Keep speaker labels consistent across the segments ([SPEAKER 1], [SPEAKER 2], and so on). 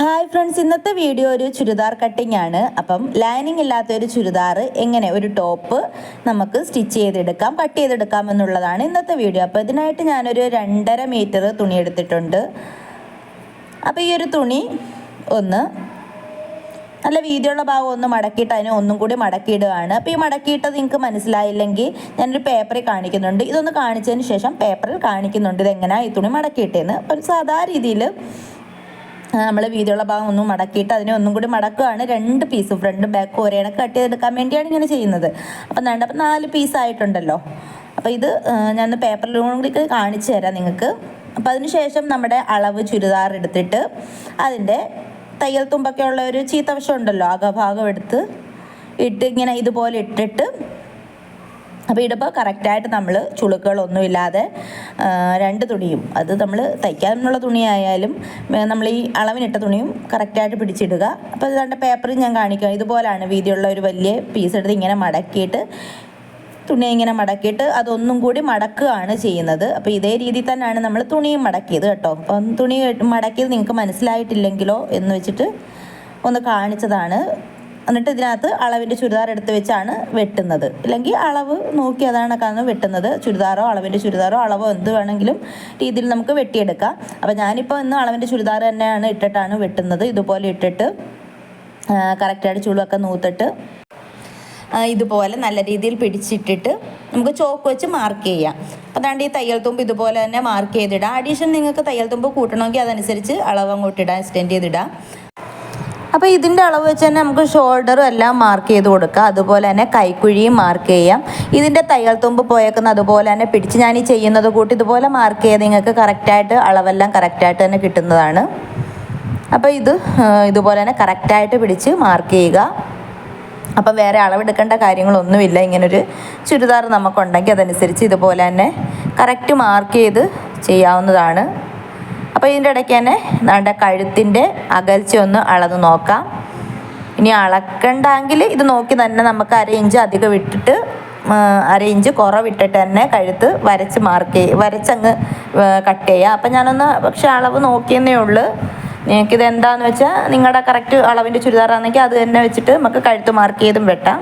[SPEAKER 1] Hi friends ഇന്നത്തെ video ഒരു churidar cutting ആണ്. അപ്പം ലൈനിങ് ഇല്ലാത്ത ഒരു ചുരിദാർ എങ്ങനെ ഒരു ടോപ്പ് നമുക്ക് സ്റ്റിച്ച് ചെയ്തെടുക്കാം കട്ട് ചെയ്തെടുക്കാം എന്നുള്ളതാണ് ഇന്നത്തെ വീഡിയോ അപ്പോൾ ഇതിനായിട്ട് ഞാനൊരു രണ്ടര മീറ്റർ തുണി എടുത്തിട്ടുണ്ട്. അപ്പോൾ ഈ ഒരു തുണി ഒന്ന് നല്ല വീതിയുള്ള ഭാഗം ഒന്ന് മടക്കിയിട്ട് അതിനെ ഒന്നും കൂടി മടക്കിയിടുകയാണ്. അപ്പോൾ ഈ മടക്കിയിട്ടത് നിങ്ങൾക്ക് മനസ്സിലായില്ലെങ്കിൽ ഞാനൊരു പേപ്പറിൽ കാണിക്കുന്നുണ്ട്. ഇതൊന്ന് കാണിച്ചതിന് ശേഷം പേപ്പറിൽ കാണിക്കുന്നുണ്ട് ഇതെങ്ങനെയാണ് ഈ തുണി മടക്കിയിട്ടേന്ന്. അപ്പോൾ സാധാ രീതിയിൽ നമ്മൾ വീതിയുള്ള ഭാഗം ഒന്നും മടക്കിയിട്ട് അതിനെ ഒന്നും കൂടി മടക്കുകയാണ്. രണ്ട് പീസ് ഫ്രണ്ടും ബാക്കും ഒരേ കട്ട് ചെയ്തെടുക്കാൻ വേണ്ടിയാണ് ഇങ്ങനെ ചെയ്യുന്നത്. അപ്പം വേണ്ട അപ്പം നാല് പീസ് ആയിട്ടുണ്ടല്ലോ. അപ്പോൾ ഇത് ഞാൻ പേപ്പറിലും കൂടി കാണിച്ചു തരാം നിങ്ങൾക്ക്. അതിന് ശേഷം നമ്മുടെ അളവ് ചുരിദാർ എടുത്തിട്ട് അതിന്റെ തയ്യൽ തുമ്പൊക്കെ ഉള്ള ഒരു ചീത്തവശം ഉണ്ടല്ലോ അകഭാഗം എടുത്ത് ഇട്ട് ഇങ്ങനെ ഇതുപോലെ ഇട്ടിട്ട് അപ്പോൾ ഇടുമ്പോൾ കറക്റ്റായിട്ട് നമ്മൾ ചുളുക്കുകളൊന്നുമില്ലാതെ രണ്ട് തുണിയും അത് നമ്മൾ തയ്ക്കാനുള്ള തുണിയായാലും നമ്മൾ ഈ അളവിനിട്ട തുണിയും കറക്റ്റായിട്ട് പിടിച്ചിടുക. അപ്പോൾ ഇതാണ്ട് പേപ്പറിൽ ഞാൻ കാണിക്കാം. ഇതുപോലാണ് വീതിയുള്ള ഒരു വലിയ പീസ് എടുത്ത് ഇങ്ങനെ മടക്കിയിട്ട് തുണി ഇങ്ങനെ മടക്കിയിട്ട് അതൊന്നും കൂടി മടക്കുകയാണ് ചെയ്യുന്നത്. അപ്പോൾ ഇതേ രീതിയിൽ തന്നെയാണ് നമ്മൾ തുണിയും മടക്കിയത് കേട്ടോ. അപ്പം തുണി മടക്കിയത് നിങ്ങൾക്ക് മനസ്സിലായിട്ടില്ലെങ്കിലോ എന്ന് വെച്ചിട്ട് ഒന്ന് കാണിച്ചതാണ്. എന്നിട്ട് ഇതിനകത്ത് അളവിന്റെ ചുരിദാർ എടുത്ത് വെച്ചാണ് വെട്ടുന്നത്. ഇല്ലെങ്കിൽ അളവ് നോക്കി അതാണ് കാരണം വെട്ടുന്നത്. ചുരിദാറോ അളവിന്റെ ചുരിദാറോ അളവോ എന്ത് വേണമെങ്കിലും രീതിയിൽ നമുക്ക് വെട്ടിയെടുക്കാം. അപ്പോൾ ഞാനിപ്പോൾ ഇന്ന് അളവിന്റെ ചുരിദാർ തന്നെയാണ് ഇട്ടിട്ടാണ് വെട്ടുന്നത്. ഇതുപോലെ ഇട്ടിട്ട് കറക്റ്റായിട്ട് ചുളുവൊക്കെ നൂത്തിട്ട് ഇതുപോലെ നല്ല രീതിയിൽ പിടിച്ചിട്ടിട്ട് നമുക്ക് ചോക്ക് വെച്ച് മാർക്ക് ചെയ്യാം. അതാണ്ട് ഈ തയ്യൽ തുമ്പ് ഇതുപോലെ തന്നെ മാർക്ക് ചെയ്തിടാം. അഡീഷൻ നിങ്ങൾക്ക് തയ്യൽ തുമ്പ് കൂട്ടണമെങ്കിൽ അതനുസരിച്ച് അളവ് അങ്ങോട്ട് ഇടാം എക്സ്റ്റെൻഡ് ചെയ്തിടാം. അപ്പോൾ ഇതിന്റെ അളവ് വെച്ച് തന്നെ നമുക്ക് ഷോൾഡറും എല്ലാം മാർക്ക് ചെയ്ത് കൊടുക്കാം. അതുപോലെ തന്നെ കൈക്കുഴിയും മാർക്ക് ചെയ്യാം. ഇതിന്റെ തയ്യൽ തുമ്പ് പോയേക്കുന്ന അതുപോലെ തന്നെ പിടിച്ച് ഞാൻ ഈ ചെയ്യുന്നത് കൂട്ടി ഇതുപോലെ മാർക്ക് ചെയ്ത് നിങ്ങൾക്ക് കറക്റ്റായിട്ട് അളവെല്ലാം കറക്റ്റായിട്ട് തന്നെ കിട്ടുന്നതാണ്. അപ്പോൾ ഇത് ഇതുപോലെ തന്നെ കറക്റ്റായിട്ട് പിടിച്ച് മാർക്ക് ചെയ്യുക. അപ്പം വേറെ അളവെടുക്കേണ്ട കാര്യങ്ങളൊന്നുമില്ല. ഇങ്ങനൊരു ചുരിദാർ നമുക്കുണ്ടെങ്കിൽ അതനുസരിച്ച് ഇതുപോലെ തന്നെ കറക്റ്റ് മാർക്ക് ചെയ്ത് ചെയ്യാവുന്നതാണ്. അപ്പോൾ ഇതിന്റെ ഇടയ്ക്ക് തന്നെ നമ്മുടെ കഴുത്തിന്റെ അകൽച്ച ഒന്ന് അളന്ന് നോക്കാം. ഇനി അളക്കണ്ടെങ്കിൽ ഇത് നോക്കി തന്നെ നമുക്ക് അര ഇഞ്ച് അധികം ഇട്ടിട്ട് അര ഇഞ്ച് കുറവിട്ടിട്ട് തന്നെ കഴുത്ത് വരച്ച് മാർക്ക് ചെയ്യുക വരച്ചങ്ങ് കട്ട് ചെയ്യുക അപ്പം ഞാനൊന്ന് പക്ഷേ അളവ് നോക്കിയെന്നേ ഉള്ളൂ. നിങ്ങൾക്കിത് എന്താണെന്ന് വെച്ചാൽ നിങ്ങളുടെ കറക്റ്റ് അളവിന്റെ ചുരിദാറാണെങ്കിൽ അത് തന്നെ വെച്ചിട്ട് നമുക്ക് കഴുത്ത് മാർക്ക് ചെയ്തും വെട്ടാം.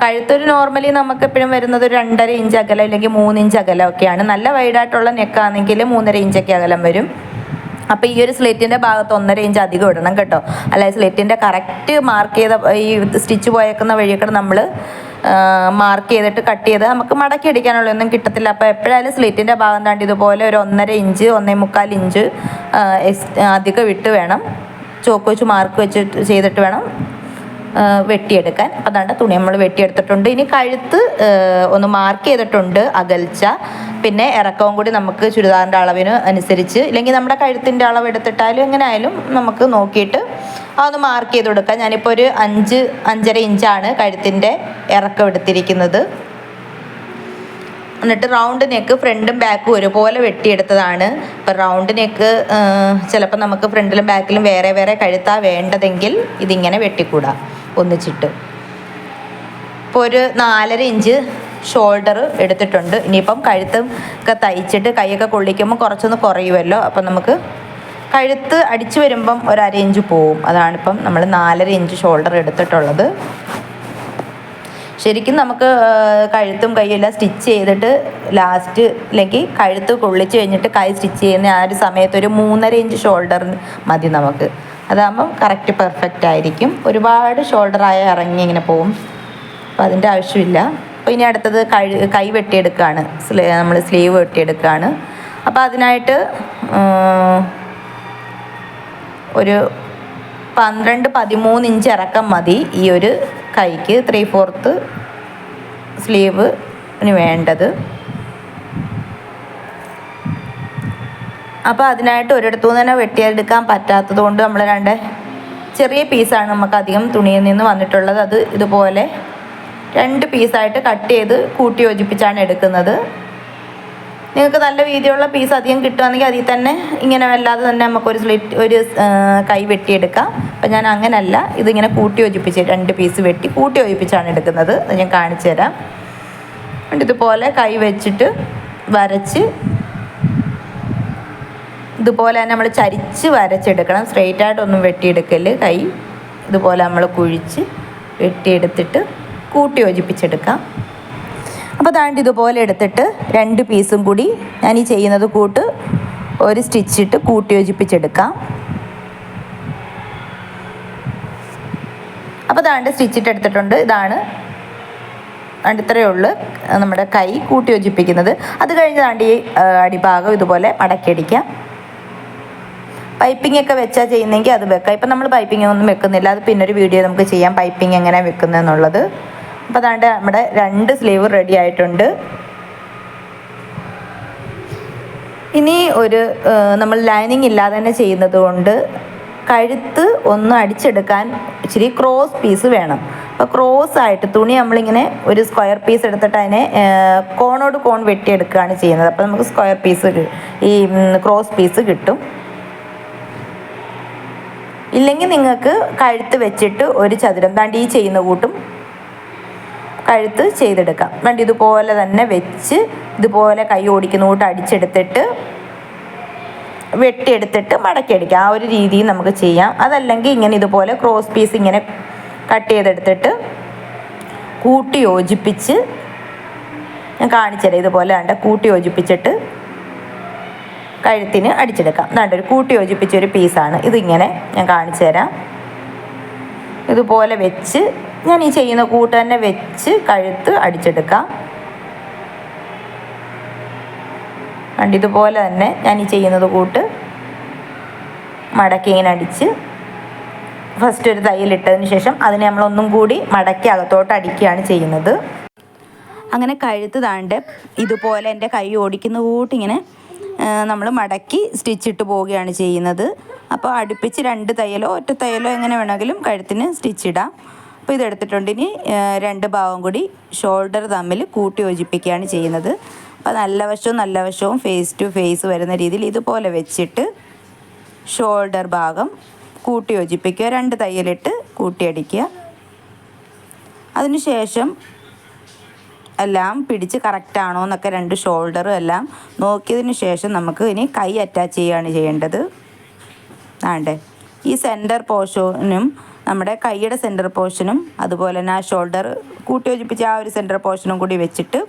[SPEAKER 1] കഴുത്തൊരു നോർമലി നമുക്ക് എപ്പോഴും വരുന്നത് ഒരു രണ്ടര ഇഞ്ച് അകലം അല്ലെങ്കിൽ മൂന്ന് ഇഞ്ച് അകലം ഒക്കെയാണ്. നല്ല വൈഡായിട്ടുള്ള നെക്കാണെങ്കിൽ മൂന്നര ഇഞ്ചൊക്കെ അകലം വരും. അപ്പോൾ ഈ ഒരു സ്ലിറ്റിന്റെ ഭാഗത്ത് ഒന്നര ഇഞ്ച് അധികം ഇടണം കേട്ടോ. അല്ലാതെ സ്ലിറ്റിന്റെ കറക്റ്റ് മാർക്ക് ചെയ്ത ഈ സ്റ്റിച്ച് പോയേക്കുന്ന വഴിയൊക്കെ നമ്മൾ മാർക്ക് ചെയ്തിട്ട് കട്ട് ചെയ്ത് നമുക്ക് മടക്കി അടിക്കാനുള്ള ഒന്നും കിട്ടത്തില്ല. അപ്പോൾ എപ്പോഴായാലും സ്ലിറ്റിന്റെ ഭാഗം താണ്ടി ഇതുപോലെ ഒരു ഒന്നര ഇഞ്ച് ഒന്നേ മുക്കാൽ ഇഞ്ച് അധികം ഇട്ട് വേണം. ചോക്ക് വെച്ച് മാർക്ക് വെച്ചിട്ട് ചെയ്തിട്ട് വേണം. വെട്ടിയെടുക്കാൻ. അതാണ് തുണി നമ്മൾ വെട്ടിയെടുത്തിട്ടുണ്ട്. ഇനി കഴുത്ത് ഒന്ന് മാർക്ക് ചെയ്തിട്ടുണ്ട് അകൽച്ച. പിന്നെ ഇറക്കവും കൂടി നമുക്ക് ചുരിദാറിന്റെ അളവിന് അനുസരിച്ച് ഇല്ലെങ്കിൽ നമ്മുടെ കഴുത്തിന്റെ അളവ് എടുത്തിട്ടാലും എങ്ങനെ ആയാലും നമുക്ക് നോക്കിയിട്ട് അതൊന്ന് മാർക്ക് ചെയ്ത് കൊടുക്കാം. ഞാനിപ്പോൾ ഒരു അഞ്ച് അഞ്ചര ഇഞ്ചാണ് കഴുത്തിന്റെ ഇറക്കം എടുത്തിരിക്കുന്നത്. എന്നിട്ട് റൗണ്ട് നെക്ക് ഫ്രണ്ടും ബാക്കും ഒരുപോലെ വെട്ടിയെടുത്തതാണ്. ഇപ്പം റൗണ്ട് നെക്ക് ചിലപ്പോൾ നമുക്ക് ഫ്രണ്ടിലും ബാക്കിലും വേറെ വേറെ കഴുത്താ വേണ്ടതെങ്കിൽ ഇതിങ്ങനെ വെട്ടിക്കൂടാ. ഒന്നിച്ചിട്ട്. ഇപ്പോൾ ഒരു നാലര ഇഞ്ച് ഷോൾഡർ എടുത്തിട്ടുണ്ട്. ഇനിയിപ്പം കഴുത്തും ഒക്കെ തയ്ച്ചിട്ട് കൈയൊക്കെ കൊള്ളിക്കുമ്പോൾ കുറച്ചൊന്ന് കുറയുമല്ലോ അപ്പം നമുക്ക് കഴുത്ത് അടിച്ചു വരുമ്പം ഒരു അര ഇഞ്ച് പോവും. അതാണിപ്പം നമ്മൾ നാലര ഇഞ്ച് ഷോൾഡർ എടുത്തിട്ടുള്ളത്. ശരിക്കും നമുക്ക് കഴുത്തും കൈയും എല്ലാം സ്റ്റിച്ച് ചെയ്തിട്ട് ലാസ്റ്റ് അല്ലെങ്കിൽ കഴുത്ത് കൊള്ളിച്ച് കഴിഞ്ഞിട്ട് കൈ സ്റ്റിച്ച് ചെയ്യുന്ന ആ ഒരു സമയത്ത് ഒരു മൂന്നര ഇഞ്ച് ഷോൾഡർ മതി നമുക്ക്. അതാകുമ്പം കറക്റ്റ് പെർഫെക്റ്റ് ആയിരിക്കും. ഒരുപാട് ഷോൾഡറായ ഇറങ്ങി ഇങ്ങനെ പോവും. അപ്പോൾ അതിന്റെ ആവശ്യമില്ല. അപ്പോൾ ഇനി അടുത്തത് കഴി കൈ വെട്ടിയെടുക്കുകയാണ് നമ്മൾ സ്ലീവ് വെട്ടിയെടുക്കുകയാണ് അപ്പോൾ അതിനായിട്ട് ഒരു പന്ത്രണ്ട് പതിമൂന്ന് ഇഞ്ച് ഇറക്കം മതി ഈ ഒരു കൈക്ക്. ത്രീ ഫോർത്ത് സ്ലീവ് വേണ്ടത്. അപ്പോൾ അതിനായിട്ട് ഒരിടത്തു നിന്ന് തന്നെ വെട്ടിയെടുക്കാൻ പറ്റാത്തത് കൊണ്ട് നമ്മൾ രണ്ട് ചെറിയ പീസാണ് നമുക്ക് അധികം തുണിയിൽ നിന്ന് വന്നിട്ടുള്ളത്. അത് ഇതുപോലെ രണ്ട് പീസായിട്ട് കട്ട് ചെയ്ത് കൂട്ടി യോജിപ്പിച്ചാണ് എടുക്കുന്നത്. നിങ്ങൾക്ക് നല്ല വീതിയുള്ള പീസ് അധികം കിട്ടുകയാണെങ്കിൽ അതിൽ തന്നെ ഇങ്ങനെ വല്ലാതെ തന്നെ നമുക്കൊരു സ്ലിറ്റ് ഒരു കൈ വെട്ടിയെടുക്കാം. അപ്പം ഞാൻ അങ്ങനല്ല. ഇതിങ്ങനെ കൂട്ടി യോജിപ്പിച്ച് രണ്ട് പീസ് വെട്ടി കൂട്ടി യോജിപ്പിച്ചാണ് എടുക്കുന്നത്. അത് ഞാൻ കാണിച്ചു തരാം. ഇതുപോലെ കൈ വെച്ചിട്ട് വരച്ച് ഇതുപോലെ തന്നെ നമ്മൾ ചരിച്ച് വരച്ചെടുക്കണം. സ്ട്രെയിറ്റ് ആയിട്ടൊന്നും വെട്ടിയെടുക്കൽ. കൈ ഇതുപോലെ നമ്മൾ കുഴിച്ച് വെട്ടിയെടുത്തിട്ട് കൂട്ടി യോജിപ്പിച്ചെടുക്കാം. അപ്പോൾ താണ്ട് ഇതുപോലെ എടുത്തിട്ട് രണ്ട് പീസും കൂടി ഞാൻ ഈ ചെയ്യുന്നത് കൂട്ട് ഒരു സ്റ്റിച്ചിട്ട് കൂട്ടി യോജിപ്പിച്ചെടുക്കാം. അപ്പോൾ താണ്ട് സ്റ്റിച്ചിട്ട് എടുത്തിട്ടുണ്ട്. ഇതാണ് ഇത്രയേ ഉള്ളൂ. നമ്മുടെ കൈ കൂട്ടി യോജിപ്പിക്കുന്നത്. അത് കഴിഞ്ഞ് താണ്ട് ഈ അടിഭാഗം ഇതുപോലെ മടക്കിയടിക്കാം. പൈപ്പിംഗ് ഒക്കെ വെച്ചാൽ ചെയ്യുന്നെങ്കിൽ അത് വെക്കാം. ഇപ്പം നമ്മൾ പൈപ്പിംഗ് ഒന്നും വെക്കുന്നില്ല. അത് പിന്നെ ഒരു വീഡിയോ നമുക്ക് ചെയ്യാം. പൈപ്പിംഗ് എങ്ങനെ വെക്കുന്നതെന്നുള്ളത് അപ്പോൾ അതാണ്ട് നമ്മുടെ രണ്ട് സ്ലീവ് റെഡി ആയിട്ടുണ്ട്. ഇനി ഒരു നമ്മൾ ലൈനിങ് ഇല്ലാതെ തന്നെ ചെയ്യുന്നത് കൊണ്ട് കഴുത്ത് ഒന്ന് അടിച്ചെടുക്കാൻ ഇച്ചിരി ക്രോസ് പീസ് വേണം. അപ്പോൾ ക്രോസ് ആയിട്ട് തുണി നമ്മളിങ്ങനെ ഒരു സ്ക്വയർ പീസ് എടുത്തിട്ട് അതിനെ കോണോട് കോൺ വെട്ടിയെടുക്കുകയാണ് ചെയ്യുന്നത്. അപ്പോൾ നമുക്ക് സ്ക്വയർ പീസ് ഈ ക്രോസ് പീസ് കിട്ടും. ഇല്ലെങ്കിൽ നിങ്ങൾക്ക് കഴുത്ത് വെച്ചിട്ട് ഒരു ചതുരം. ദാണ്ട് ഈ ചെയ്യുന്ന കൂട്ടും കഴുത്ത് ചെയ്തെടുക്കാം. വേണ്ട ഇതുപോലെ തന്നെ വെച്ച് ഇതുപോലെ കൈ ഓടിക്കുന്ന കൂട്ട് അടിച്ചെടുത്തിട്ട് വെട്ടിയെടുത്തിട്ട് മടക്കിയടിക്കാം. ആ ഒരു രീതിയിൽ നമുക്ക് ചെയ്യാം. അതല്ലെങ്കിൽ ഇങ്ങനെ ഇതുപോലെ ക്രോസ് പീസ് ഇങ്ങനെ കട്ട് ചെയ്തെടുത്തിട്ട് കൂട്ടി യോജിപ്പിച്ച് ഞാൻ കാണിച്ചുതരാം. ഇതുപോലെ കണ്ട കൂട്ടി യോജിപ്പിച്ചിട്ട് കഴുത്തിന് അടിച്ചെടുക്കാം. ഒരു കൂട്ടി യോജിപ്പിച്ച ഒരു പീസാണ്. ഇതിങ്ങനെ ഞാൻ കാണിച്ചു തരാം. ഇതുപോലെ വെച്ച് ഞാൻ ഈ ചെയ്യുന്ന കൂട്ട് തന്നെ വെച്ച് കഴുത്ത് അടിച്ചെടുക്കാം. കണ്ട് ഇതുപോലെ തന്നെ ഞാൻ ഈ ചെയ്യുന്നത് കൂട്ട് മടക്കി ഇങ്ങനെ അടിച്ച് ഫസ്റ്റ് ഒരു തയ്യലിട്ടതിന് ശേഷം അതിനെ നമ്മൾ ഒന്നും കൂടി മടക്കി അകത്തോട്ട് അടിക്കുകയാണ് ചെയ്യുന്നത്. അങ്ങനെ കഴുത്ത് താണ്ട് ഇതുപോലെ എന്റെ കൈ ഓടിക്കുന്ന കൂട്ടിങ്ങനെ നമ്മൾ മടക്കി സ്റ്റിച്ചിട്ട് പോവുകയാണ് ചെയ്യുന്നത്. അപ്പോൾ അടുപ്പിച്ച് രണ്ട് തയ്യലോ ഒറ്റ തയ്യലോ എങ്ങനെ വേണമെങ്കിലും കഴുത്തിന് സ്റ്റിച്ച് ഇടാം. അപ്പോൾ ഇതെടുത്തിട്ടുണ്ട് ഇനി രണ്ട് ഭാഗം കൂടി ഷോൾഡർ തമ്മിൽ കൂട്ടി യോജിപ്പിക്കുകയാണ് ചെയ്യുന്നത്. അപ്പോൾ നല്ല വശവും നല്ല വശവും ഫേസ് ടു ഫേസ് വരുന്ന രീതിയിൽ ഇതുപോലെ വെച്ചിട്ട് ഷോൾഡർ ഭാഗം കൂട്ടി യോജിപ്പിക്കുക. രണ്ട് തയ്യലിട്ട് കൂട്ടിയടിക്കുക. അതിനുശേഷം എല്ലാം പിടിച്ച് കറക്റ്റ് ആണോ എന്നൊക്കെ രണ്ട് ഷോൾഡറും എല്ലാം നോക്കിയതിന് ശേഷം നമുക്ക് ഇനി കൈ അറ്റാച്ച് ചെയ്യുകയാണ് ചെയ്യേണ്ടത്. ആണ്ടേ? ഈ സെന്റർ പോർഷനും നമ്മുടെ കൈയുടെ സെന്റർ പോർഷനും അതുപോലെ തന്നെ ആ ഷോൾഡർ കൂട്ടി യോജിപ്പിച്ച ആ ഒരു സെന്റർ പോർഷനും കൂടി വെച്ചിട്ട്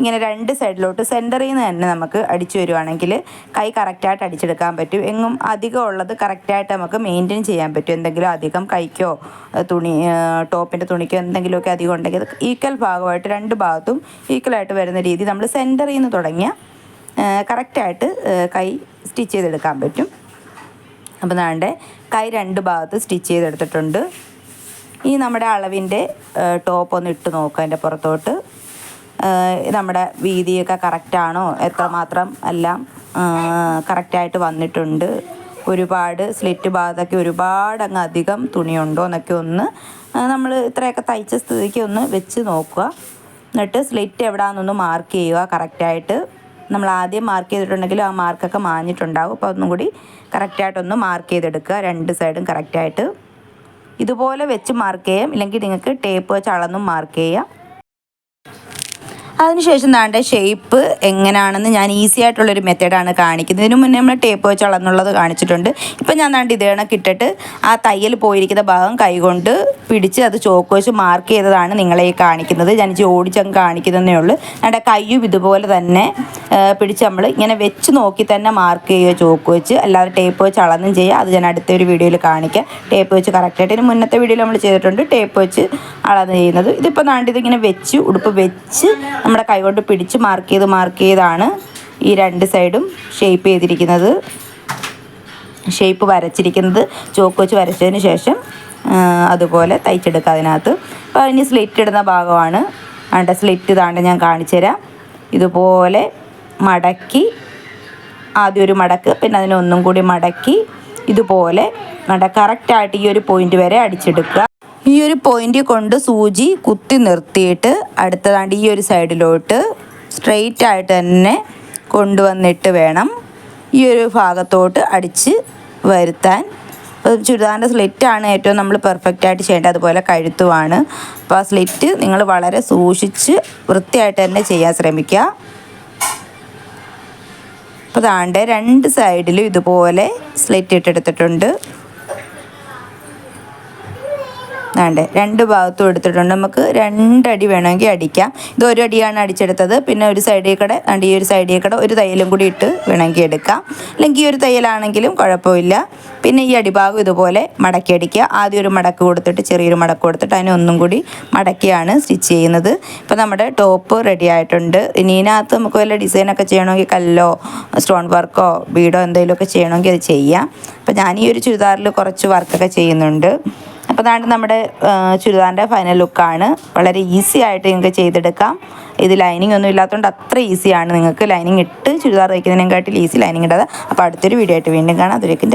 [SPEAKER 1] ഇങ്ങനെ രണ്ട് സൈഡിലോട്ട് സെന്ററിൽ നിന്ന് തന്നെ നമുക്ക് അടിച്ചു വരുവാണെങ്കിൽ കൈ കറക്റ്റായിട്ട് അടിച്ചെടുക്കാൻ പറ്റും. എങ്ങും അധികം ഉള്ളത് കറക്റ്റായിട്ട് നമുക്ക് മെയിന്റെയിൻ ചെയ്യാൻ പറ്റും. എന്തെങ്കിലും അധികം കൈക്കോ തുണി ടോപ്പിന്റെ തുണിക്കോ എന്തെങ്കിലുമൊക്കെ അധികം ഉണ്ടെങ്കിൽ ഈക്വൽ ഭാഗമായിട്ട് രണ്ട് ഭാഗത്തും ഈക്വലായിട്ട് വരുന്ന രീതി നമ്മൾ സെന്ററിൽ നിന്ന് തുടങ്ങിയ കറക്റ്റായിട്ട് കൈ സ്റ്റിച്ച് ചെയ്തെടുക്കാൻ പറ്റും. അപ്പോൾ നാണ്ടെ കൈ രണ്ട് ഭാഗത്ത് സ്റ്റിച്ച് ചെയ്തെടുത്തിട്ടുണ്ട്. ഈ നമ്മുടെ അളവിന്റെ ടോപ്പ് ഒന്ന് ഇട്ട് നോക്കുക അതിന്റെ പുറത്തോട്ട്. നമ്മുടെ വീതിയൊക്കെ കറക്റ്റാണോ? എത്രമാത്രം എല്ലാം കറക്റ്റായിട്ട് വന്നിട്ടുണ്ട്? ഒരുപാട് സ്ലിറ്റ് ഭാഗത്തൊക്കെ ഒരുപാട് അങ്ങ് അധികം തുണിയുണ്ടോ എന്നൊക്കെ ഒന്ന് നമ്മൾ ഇത്രയൊക്കെ തയ്ച്ച സ്ഥിതിക്ക് ഒന്ന് വെച്ച് നോക്കുക. എന്നിട്ട് സ്ലിറ്റ് എവിടെയാണെന്നൊന്ന് മാർക്ക് ചെയ്യുക കറക്റ്റായിട്ട്. നമ്മൾ ആദ്യം മാർക്ക് ചെയ്തിട്ടുണ്ടെങ്കിൽ ആ മാർക്കൊക്കെ മാഞ്ഞിട്ടുണ്ടാകും അപ്പോൾ ഒന്നും കൂടി കറക്റ്റായിട്ടൊന്ന് മാർക്ക് ചെയ്തെടുക്കുക. രണ്ട് സൈഡും കറക്റ്റായിട്ട്. ഇതുപോലെ വെച്ച് മാർക്ക് ചെയ്യാം. ഇല്ലെങ്കിൽ നിങ്ങൾക്ക് ടേപ്പ് വെച്ച് അളന്നും മാർക്ക് ചെയ്യാം. അതിനുശേഷം താണ്ട ഷേപ്പ് എങ്ങനെയാണെന്ന് ഞാൻ ഈസി ആയിട്ടുള്ളൊരു മെത്തേഡാണ് കാണിക്കുന്നത്. ഇതിനു മുന്നേ നമ്മൾ ടേപ്പ് വെച്ച് അളന്നുള്ളത് കാണിച്ചിട്ടുണ്ട്. ഇപ്പം ഞാൻ താണ്ട് ഇതേ ആ തയ്യൽ പോയിരിക്കുന്ന ഭാഗം കൈകൊണ്ട് പിടിച്ച് അത് ചോക്ക് വെച്ച് മാർക്ക് ചെയ്തതാണ് നിങ്ങളെ ഈ കാണിക്കുന്നത്. ഞാൻ ഓടിച്ചങ്ങ് കാണിക്കുന്നതേ ഉള്ളൂ. നമ്മുടെ കയ്യും ഇതുപോലെ തന്നെ പിടിച്ച് നമ്മൾ ഇങ്ങനെ വെച്ച് നോക്കി തന്നെ മാർക്ക് ചെയ്യുക ചോക്ക് വെച്ച്. അല്ലാതെ ടേപ്പ് വെച്ച് അളന്നും ചെയ്യുക അത് ഞാൻ അടുത്ത ഒരു വീഡിയോയിൽ കാണിക്കാം. ടേപ്പ് വെച്ച് കറക്റ്റായിട്ട് ഇതിന് മുന്നത്തെ വീഡിയോയിൽ നമ്മൾ ചെയ്തിട്ടുണ്ട് ടേപ്പ് വെച്ച് അളന്ന് ചെയ്യുന്നത്. ഇതിപ്പോൾ നാണ്ട് ഇതിങ്ങനെ വെച്ച് ഉടുപ്പ് വെച്ച് നമ്മുടെ കൈ കൊണ്ട് പിടിച്ച് മാർക്ക് ചെയ്ത് മാർക്ക് ചെയ്താണ് ഈ രണ്ട് സൈഡും ഷേപ്പ് ചെയ്തിരിക്കുന്നത്. ഷേപ്പ് വരച്ചിരിക്കുന്നത്. ചോക്ക് വെച്ച് വരച്ചതിന് ശേഷം അതുപോലെ തയ്ച്ചെടുക്കുക അതിനകത്ത്. അപ്പോൾ ഇനി സ്ലിറ്റ് ഇടുന്ന ഭാഗമാണ്. അതിന്റെ സ്ലിറ്റ് ഇതാണ്ട് ഞാൻ കാണിച്ചു തരാം. ഇതുപോലെ മടക്കി ആദ്യം ഒരു മടക്ക് പിന്നെ അതിനെ ഒന്നും കൂടി മടക്കി ഇതുപോലെ മട കറക്റ്റായിട്ട് ഈ ഒരു പോയിന്റ് വരെ അടിച്ചെടുക്കുക. ഈ ഒരു പോയിന്റ് കൊണ്ട് സൂചി കുത്തി നിർത്തിയിട്ട് അടുത്തതാണ്ട് ഈ ഒരു സൈഡിലോട്ട് സ്ട്രെയിറ്റ് ആയിട്ട് തന്നെ കൊണ്ടുവന്നിട്ട് വേണം ഈ ഒരു ഭാഗത്തോട്ട് അടിച്ച് വരുത്താൻ. ചുരിദാറിന്റെ സ്ലിറ്റാണ് ഏറ്റവും നമ്മൾ പെർഫെക്റ്റ് ആയിട്ട് ചെയ്യേണ്ടത്. അതുപോലെ കഴുത്തുമാണ് അപ്പോൾ ആ സ്ലിറ്റ് നിങ്ങൾ വളരെ സൂക്ഷിച്ച് വൃത്തിയായിട്ട് തന്നെ ചെയ്യാൻ ശ്രമിക്കുക. അപ്പോൾ താണ്ട് രണ്ട് സൈഡിലും ഇതുപോലെ സ്ലിറ്റ് ഇട്ടെടുത്തിട്ടുണ്ട് വേണ്ടേ രണ്ട് ഭാഗത്തും എടുത്തിട്ടുണ്ട്. നമുക്ക് രണ്ടടി വേണമെങ്കിൽ അടിക്കാം. ഇത് ഒരു അടിയാണ് അടിച്ചെടുത്തത്. പിന്നെ ഒരു സൈഡിൽ കൂടെ അണ്ട് ഈ ഒരു സൈഡിൽ കൂടെ ഒരു തയ്യലും കൂടി ഇട്ട് വേണമെങ്കിൽ എടുക്കാം. അല്ലെങ്കിൽ ഈ ഒരു തയ്യലാണെങ്കിലും കുഴപ്പമില്ല. പിന്നെ ഈ അടിഭാഗം ഇതുപോലെ മടക്കി അടിക്കുക. ആദ്യം ഒരു മടക്ക് കൊടുത്തിട്ട് ചെറിയൊരു മടക്ക് കൊടുത്തിട്ട് അതിനെ ഒന്നും കൂടി മടക്കിയാണ് സ്റ്റിച്ച് ചെയ്യുന്നത്. ഇപ്പോൾ നമ്മുടെ ടോപ്പ് റെഡി ആയിട്ടുണ്ട്. ഇനി ഇതിനകത്ത് നമുക്ക് വല്ല ഡിസൈനൊക്കെ ചെയ്യണമെങ്കിൽ കല്ലോ സ്റ്റോൺ വർക്കോ ബീഡോ എന്തെങ്കിലുമൊക്കെ ചെയ്യണമെങ്കിൽ അത് ചെയ്യാം. അപ്പോൾ ഞാൻ ഈ ഒരു ചുരിദാറിൽ കുറച്ച് വർക്കൊക്കെ ചെയ്യുന്നുണ്ട്. അപ്പോൾ അതാണ് നമ്മുടെ ചുരിദാറിന്റെ ഫൈനൽ ലുക്കാണ് വളരെ ഈസി ആയിട്ട് നിങ്ങൾക്ക് ചെയ്തെടുക്കാം. ഇത് ലൈനിങ് ഒന്നും ഇല്ലാത്തതുകൊണ്ട് അത്ര ഈസിയാണ് നിങ്ങൾക്ക് ലൈനിങ് ഇട്ട് ചുരിദാർ തയ്ക്കുന്നതിനെക്കാട്ടിൽ ഈസി ലൈനിങ് ഇടാതെ അപ്പോൾ അടുത്തൊരു വീഡിയോ ആയിട്ട് വീണ്ടും കാണാം. അതിലേക്ക്